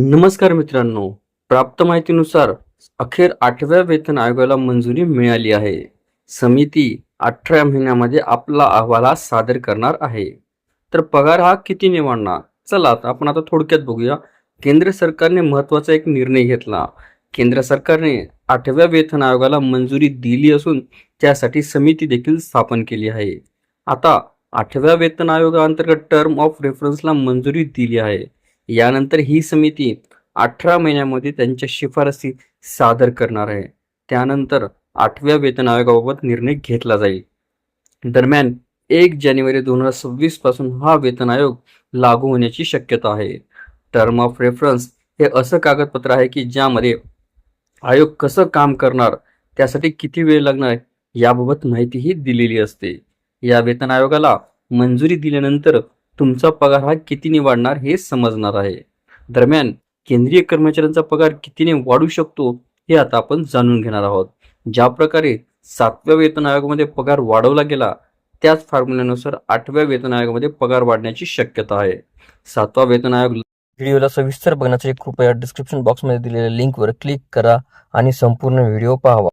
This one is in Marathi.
नमस्कार मित्रांनो प्राप्त माहितीनुसार अखेर आठव्या वेतन आयोगाला मंजुरी मिळाली आहे. समिती अठरा महिन्यामध्ये आपला अहवाल हा सादर करणार आहे. तर पगार हा किती निवडणार? चला आता आपण आता थोडक्यात बघूया. केंद्र सरकारने महत्त्वाचा एक निर्णय घेतला. केंद्र सरकारने आठव्या वेतन आयोगाला मंजुरी दिली असून त्यासाठी समिती देखील स्थापन केली आहे. आता आठव्या वेतन आयोगाअंतर्गत टर्म ऑफ रेफरन्सला मंजुरी दिली आहे. यानंतर ही समिती अठरा महिन्यामध्ये त्यांच्या शिफारसी सादर करणार आहे. त्यानंतर आठव्या वेतन आयोगाबाबत निर्णय घेतला जाईल. दरम्यान एक जानेवारी दोन हजार सव्वीसपासून हा वेतन आयोग लागू होण्याची शक्यता आहे. टर्म ऑफ रेफरन्स हे असं कागदपत्र आहे की ज्यामध्ये आयोग कसं काम करणार त्यासाठी किती वेळ लागणार याबाबत माहितीही दिलेली असते. या वेतन आयोगाला मंजुरी दिल्यानंतर तुमचा पगार हा कितीने वाढणार हे समजणार आहे. दरम्यान केंद्रीय कर्मचाऱ्यांचा पगार कितीने वाढू शकतो हे आता आपण जाणून घेणार आहोत. ज्या प्रकारे सातव्या वेतन आयोगामध्ये पगार वाढवला गेला त्याच फॉर्म्युल्यानुसार आठव्या वेतन आयोगामध्ये पगार वाढण्याची शक्यता आहे. सातवा वेतन आयोग व्हिडिओला सविस्तर बघण्यासाठी कृपया डिस्क्रिप्शन बॉक्समध्ये दिलेल्या लिंकवर क्लिक करा आणि संपूर्ण व्हिडिओ पाहावा.